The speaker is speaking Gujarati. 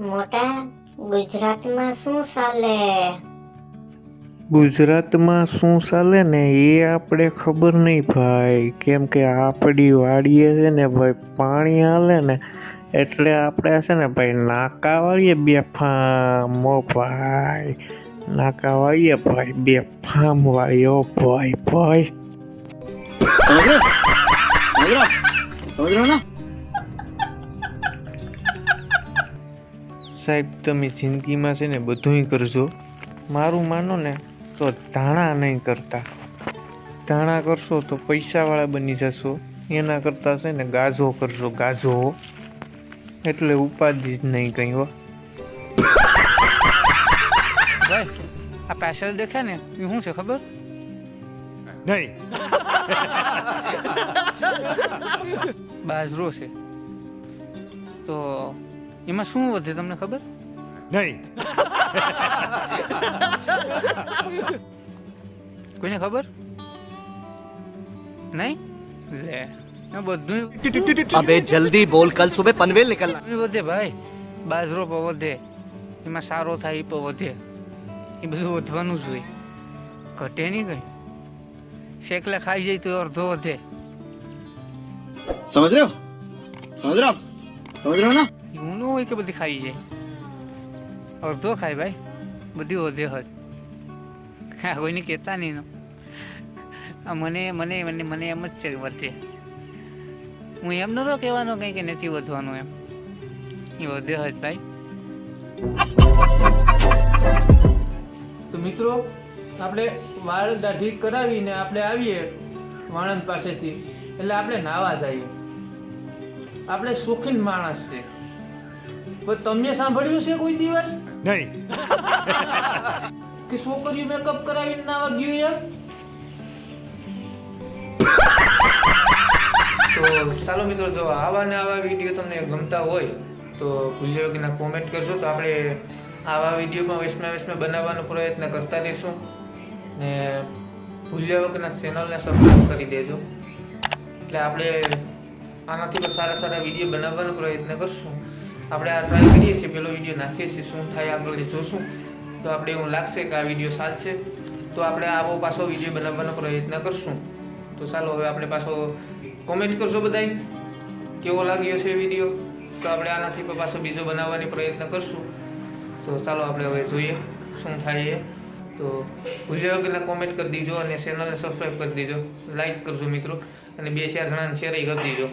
મોટા ગુજરાતમાં શું ચાલે? ગુજરાતમાં શું ચાલે ને એ આપણે ખબર નહીં ભાઈ. કેમ કે આપણી વાડીએ છે ને ભાઈ પાણી હાલે ને એટલે આપણે છે ને ભાઈ નાકા વાળીએ બે ફામો. ભાઈ નાકા વાળીએ ભાઈ બે ફામ વાળીઓ ભાઈ ભાઈ. સાહેબ તમે જિંદગીમાં છે ને બધુંય કરજો. મારું માનો ને તો ધાણા નહીં કરતા. ધાણા કરશો તો પૈસાવાળા બની જશો. એના કરતાં છે ને ગાજો કરશો ગાજો. એટલે ઉપાધિ જ નહીં કંઈ હો. ભાઈ આ પાછળ દેખાય ને એ શું છે ખબર? નહીં. બાજરો છે. તો એમાં શું વધે તમને ખબર? નહીં. કોઈને ખબર? નહીં? લે. અબે જલ્દી બોલ કલ સુબહ પનવેલ નીકળના. વધે ભાઈ. બાજરો પર વધે. એમાં સારો થાય એ પર વધે. એ બધું વધવાનું જ હોય. ઘટે નહીં કઈ. શેકલા ખાઈ જાય તો અડધો વધે. સમજ રહ્યો? સમજ રહ્યો? સમજ રહ્યો ના? હું હોય કે બધી ખાઈ જાય? અડધો ખાય ભાઈ, બધી અડધે હજ હા કોઈને કહેતા નહીં મને મને મને મને એમ જ છે વધે હું એમ નતો કહેવાનો કંઈ કે નથી વધવાનું એમ. એ વધે હજ ભાઈ. તો મિત્રો, આપણે વાળ દાઢી કરાવીને આપણે આવીએ વાણંદ પાસેથી. એટલે આપણે નાવા જઈએ. આપણે શોખીન માણસ છે. પણ તમને સાંભળ્યું છે કોઈ દિવસ? નહીં. કે છોકરીઓ મેકઅપ કરાવીને નાવા ગયું યાર તો ચાલો મિત્રો જો આવા ને આવા વીડિયો તમને ગમતા હોય તો ભૂલ્યા વગરના કોમેન્ટ કરશો તો આપણે આવા વિડીયોમાં વૈષ્ણવ વૈષ્ણવ બનાવવાનો પ્રયત્ન કરતા રહીશું. ને ભૂલ્યા વગરના ચેનલને સબસ્ક્રાઈબ કરી દેજો. એટલે આપણે આનાથી પણ સારા સારા વીડિયો બનાવવાનો પ્રયત્ન કરશું. આપણે આ ટ્રાય કરીએ છીએ. પેલો વીડિયો નાખીએ છીએ. શું થાય આગળ જોશું. તો આપણે એવું લાગશે કે આ વીડિયો ચાલશે તો આપણે આવો પાછો વીડિયો બનાવવાનો પ્રયત્ન કરશું. તો ચાલો, હવે આપણે પાછો કોમેન્ટ કરશો બધાય. કેવો લાગ્યો છે વીડિયો તો આપણે આનાથી પણ પાછો બીજો બનાવવાની પ્રયત્ન કરશું. તો ચાલો, આપણે હવે જોઈએ શું થાય એ. તો ભૂલ્યો કે કોમેન્ટ કરી દીજો અને ચેનલને સબસ્ક્રાઈબ કરી દીજો. લાઈક કરજો મિત્રો. અને બે ચાર જણાને શેર કરી દીજો.